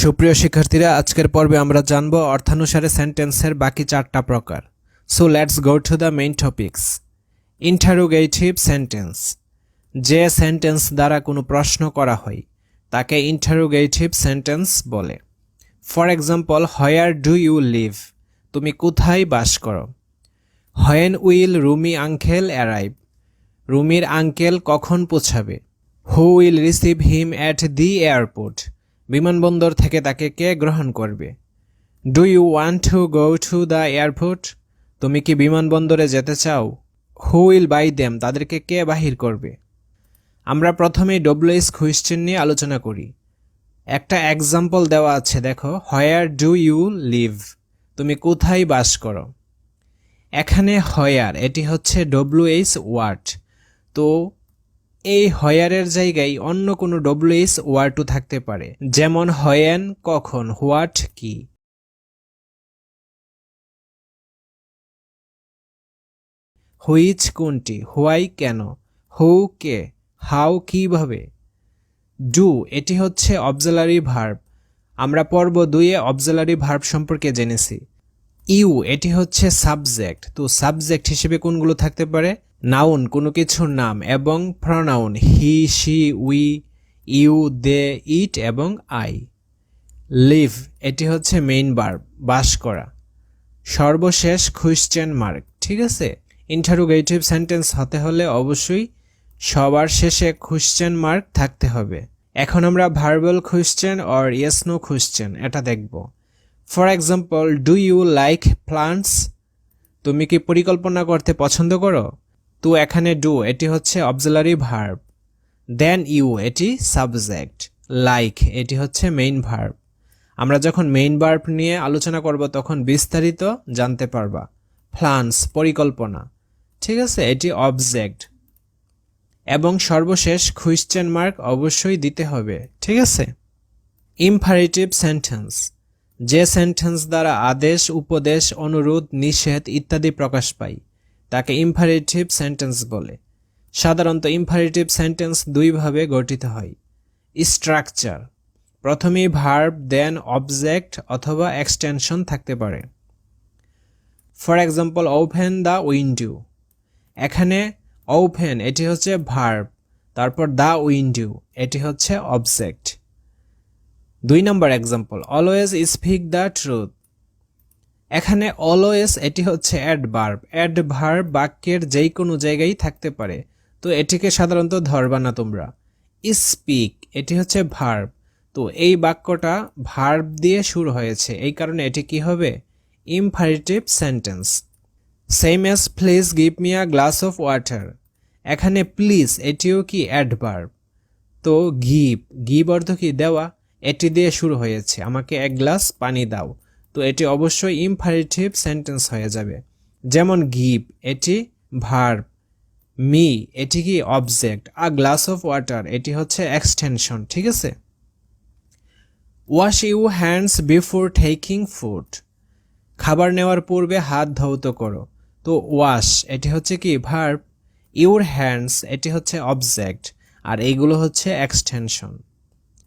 সুপ্রিয় শিক্ষার্থীরা, আজকের পর্বে আমরা জানব অর্থানুসারে সেন্টেন্সের বাকি চারটা প্রকার। So let's go to the main topics interrogative sentence যে সেন্টেন্স দ্বারা কোনো প্রশ্ন করা হয়, তাকে ইন্টারোগেটিভ সেন্টেন্স বলে। For example where do you live তুমি কোথায় বাস করো? When will Rumi uncle arrive রুমির আঙ্কেল কখন পৌঁছাবে? Who will receive him at the airport বিমানবন্দর থেকে তাকে কে গ্রহণ করবে? Do you want to go to the airport তুমি কি বিমানবন্দরে যেতে চাও? হু উইল বাই দেম তাদেরকে কে বাহির করবে? আমরা প্রথমেই ডব্লিউএস কোয়েশ্চেন নিয়ে আলোচনা করি। একটা এক্সাম্পল দেওয়া আছে, দেখো। হোয়ার ডু ইউ লিভ তুমি কোথায় বাস করো? এখানে হয়ার এটি হচ্ছে ডব্লিউএইচ ওয়ার্ড তো এই হয়ারের জায়গায় অন্য কোনো ডব্লিউএইচ ওয়ার্ডও থাকতে পারে। যেমন হয়েন, কখন, হোয়াট, কি? হুইচ কোনটি, হোয়াই কেন, হু কে, হাউ কীভাবে? ডু, এটি হচ্ছে অবজালারি ভার্ব। আমরা পর্ব দুইয়ে অবজালারি ভার্ব সম্পর্কে জেনেছি। ইউ, এটি হচ্ছে সাবজেক্ট। তো সাবজেক্ট হিসেবে কোনগুলো থাকতে পারে? নাউন, কোনো কিছুর নাম এবং pronoun, he, she, we, you, they, it এবং আই। লিভ, এটি হচ্ছে মেইন বার্ব বাস করা। সর্বশেষ কোয়েশ্চেন মার্ক ঠিক আছে? ইন্টারোগেটিভ সেন্টেন্স হতে হলে অবশ্যই সবার শেষে কোয়েশ্চেন মার্ক থাকতে হবে। এখন আমরা verbal question or yes no question এটা দেখব। For example do you like plants তুমি কি পরিকল্পনা করতে পছন্দ করো? তো এখানে ডু এটি হচ্ছে অবজালারি ভার্ব দেন ইউ এটি সাবজেক্ট লাইক এটি হচ্ছে মেইন ভার্ব আমরা যখন মেইন ভার্ব নিয়ে আলোচনা করব, তখন বিস্তারিত জানতে পারবা। ফ্লান্স পরিকল্পনা। ঠিক আছে? এটি অবজেক্ট এবং সর্বশেষ কোয়েশ্চেন মার্ক অবশ্যই দিতে হবে। ঠিক আছে? ইমফারেটিভ সেন্টেন্স যে সেন্টেন্স দ্বারা আদেশ, উপদেশ, অনুরোধ, নিষেধ ইত্যাদি প্রকাশ পায়। তাকে ইমফারেটিভ সেন্টেন্স বলে। সাধারণত ইমফারেটিভ সেন্টেন্স দুইভাবে গঠিত হয়। স্ট্রাকচার প্রথমেই ভার্ব, দেন অবজেক্ট অথবা এক্সটেনশন থাকতে পারে। For example, open the window. এখানে ওপেন, এটি হচ্ছে ভার্ব, তারপর দ্য উইন্ডো, এটি হচ্ছে অবজেক্ট। দুই number example, always speak the truth. এখানে অলওয়েস এটি হচ্ছে অ্যাডভার্ব অ্যাডভার্ব বাক্যের যেই কোনো জায়গায় থাকতে পারে। তো এটিকে সাধারণত ধরবা না তোমরা। স্পিক এটি হচ্ছে ভার্ব তো এই বাক্যটা ভার্ব দিয়ে শুরু হয়েছে। এই কারণে এটি কি হবে? Imperative sentence same as please give me a glass of water এখানে প্লিজ এটিও কি অ্যাডভার্ব তো গিভ গিভ অর্থ কি? দেওয়া। এটি দিয়ে শুরু হয়েছে। আমাকে এক গ্লাস পানি দাও। তো এটি অবশ্যই ইমফারেটিভ সেন্টেন্স হয়ে যাবে। যেমন গিভ এটি ভার্ব মি এটি কি object a glass of water এটি হচ্ছে এক্সটেনশন ঠিক আছে? Wash you hands before taking food খাবার নেওয়ার পূর্বে হাত ধৌত করো। তো ওয়াশ এটি হচ্ছে কি ভার্ব ইউর হ্যান্ডস এটি হচ্ছে অবজেক্ট আর এইগুলো হচ্ছে এক্সটেনশন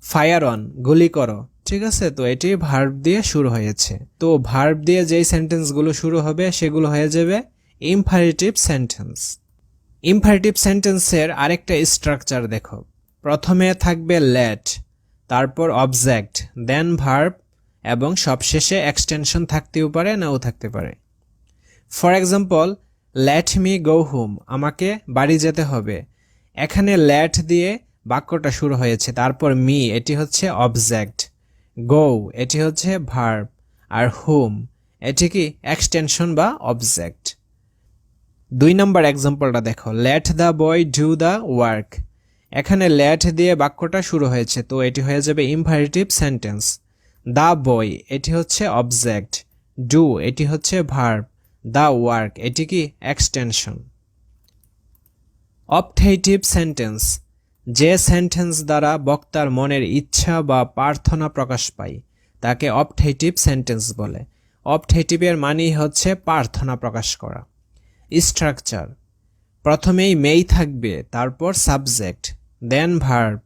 ফায়ার অন গুলি করো। ঠিক আছে? তো এটি ভার্ব দিয়ে শুরু হয়েছে। তো ভার্ব দিয়ে যেই সেন্টেন্সগুলো শুরু হবে, সেগুলো হয়ে যাবে ইমফারেটিভ সেন্টেন্স ইমফারেটিভ সেন্টেন্সের আরেকটা স্ট্রাকচার দেখো। প্রথমে থাকবে লেট তারপর অবজেক্ট দেন ভার্ব এবং সবশেষে এক্সটেনশন থাকতেও পারে, নাও থাকতে পারে। For example let me go home আমাকে বাড়ি যেতে হবে। এখানে লেট দিয়ে বাক্যটা শুরু হয়েছে, তারপর মি এটি হচ্ছে অবজেক্ট গো এটি হচ্ছে ভার্ব আর হোম এটি কি এক্সটেনশন বা অবজেক্ট দুই নম্বর এক্সাম্পলটা দেখো let the boy do the work এখানে লেট দিয়ে বাক্যটা শুরু হয়েছে, তো এটি হয়ে যাবে ইমভারেটিভ সেন্টেন্স দ্য বয় এটি হচ্ছে অবজেক্ট ডু এটি হচ্ছে ভার্ব দ্য ওয়ার্ক এটি কি এক্সটেনশন অপথেটিভ সেন্টেন্স যে সেন্টেন্স দ্বারা বক্তার মনের ইচ্ছা বা প্রার্থনা প্রকাশ পায়, তাকে অপথেটিভ সেন্টেন্স বলে। অপথেটিভের মানেই হচ্ছে প্রার্থনা প্রকাশ করা। স্ট্রাকচার প্রথমেই মেই থাকবে, তারপর সাবজেক্ট দেন ভার্ব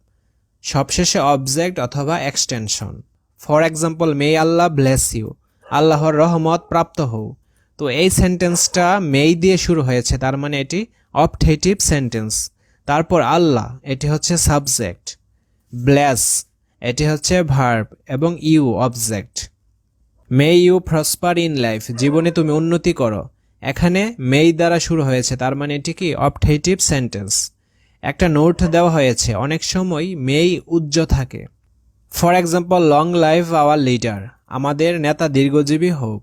সবশেষে অবজেক্ট অথবা extension for example may Allah bless you আল্লাহর রহমত প্রাপ্ত হও। তো এই সেন্টেন্সটা মেই দিয়ে শুরু হয়েছে, তার মানে এটি অপথেটিভ সেন্টেন্স তারপর আল্লাহ, এটি হচ্ছে সাবজেক্ট। ব্লেস, এটি হচ্ছে ভার্ব এবং you, object. May you prosper in life, জীবনে তুমি উন্নতি করো। এখানে মেই দ্বারা শুরু হয়েছে, তার মানে এটি কি? অপথেটিভ সেন্টেন্স। একটা নোট দেওয়া হয়েছে, অনেক সময় মেই উজ্জ্ব থাকে। For example, long life our leader, আমাদের নেতা দীর্ঘজীবী হোক।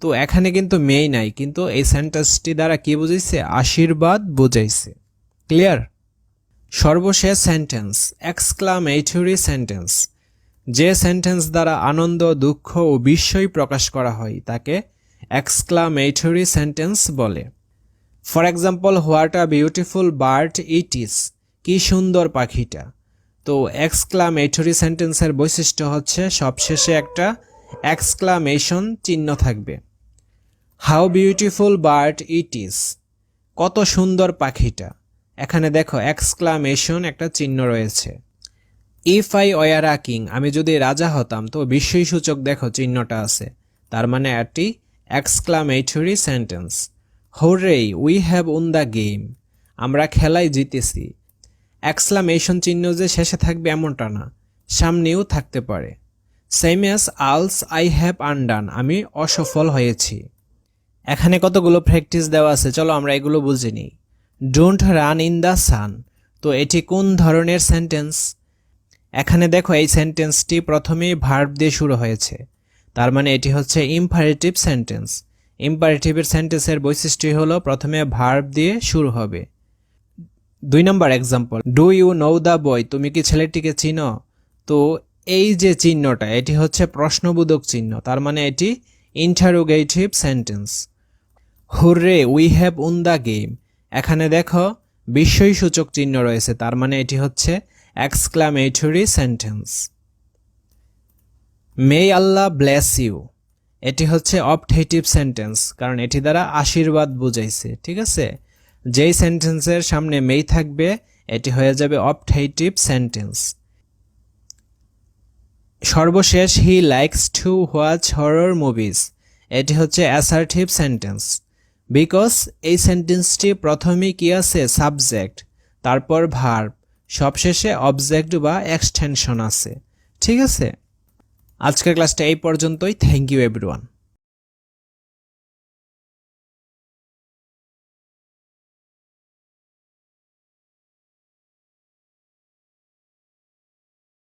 তো এখানে কিন্তু মেই নাই, কিন্তু এই সেন্টেন্সটি দ্বারা কি বুঝাইছে? আশীর্বাদ বুঝাইছে। ক্লিয়ার? সর্বশেষ সেন্টেন্স এক্সক্লামেটরি সেন্টেন্স যে সেন্টেন্স দ্বারা আনন্দ, দুঃখ ও বিস্ময় প্রকাশ করা হয়, তাকে এক্সক্লামেটরি সেন্টেন্স বলে। For example what a beautiful bird it is কি সুন্দর পাখিটা। তো এক্সক্লামেটরি সেন্টেন্সের বৈশিষ্ট্য হচ্ছে, সবশেষে একটা এক্সক্লামেশন চিহ্ন থাকবে। How beautiful bird it is কত সুন্দর পাখিটা। এখানে দেখো এক্সক্লামেশন একটা চিহ্ন রয়েছে। ইফ আই ওয়ার কিং আমি যদি রাজা হতাম, তো বিস্ময়সূচক দেখো চিহ্নটা আছে। তার মানে এটি exclamatory sentence hurray we have won the game আমরা খেলায় জিতেছি। এক্সক্লামেশন চিহ্ন যে শেষে থাকবে এমনটা না, সামনেও থাকতে পারে। Same as alas I have undone আমি অসফল হয়েছি। এখানে কতগুলো প্র্যাকটিস দেওয়া আছে, চলো আমরা এগুলো বুঝে নিই। Don't run in the sun তো এটি কোন ধরনের সেন্টেন্স এখানে দেখো এই সেন্টেন্সটি প্রথমেই ভার্ব দিয়ে শুরু হয়েছে। তার মানে এটি হচ্ছে ইম্পারেটিভ সেন্টেন্স ইম্পারেটিভের সেন্টেন্সের বৈশিষ্ট্য হলো প্রথমে ভার্ব দিয়ে শুরু হবে। দুই number example do you know the boy তুমি কি ছেলেটিকে চিনো? তো এই যে চিহ্নটা, এটি হচ্ছে প্রশ্নবোধক চিহ্ন। তার মানে এটি interrogative sentence hurray we have won the game এখানে দেখো বিস্ময় সূচক চিহ্ন রয়েছে, তার মানে এটি হচ্ছে exclamatory sentence may Allah bless you এটি হচ্ছে অপথেটিভ সেন্টেন্স কারণ এটি দ্বারা আশীর্বাদ বুঝাইছে, ঠিক আছে? যেই সেন্টেন্সের সামনে মেই থাকবে, এটি হয়ে যাবে অপথেটিভ সেন্টেন্স সর্বশেষ he likes to watch horror movies এটি হচ্ছে অ্যাসার্টিভ সেন্টেন্স বিকজ এই সেন্টেন্সটি প্রথমে কি আছে? সাবজেক্ট তারপর ভার্ব সবশেষে অবজেক্ট বা এক্সটেনশন আছে। ঠিক আছে? আজকের ক্লাসটা এই পর্যন্তই। Thank you everyone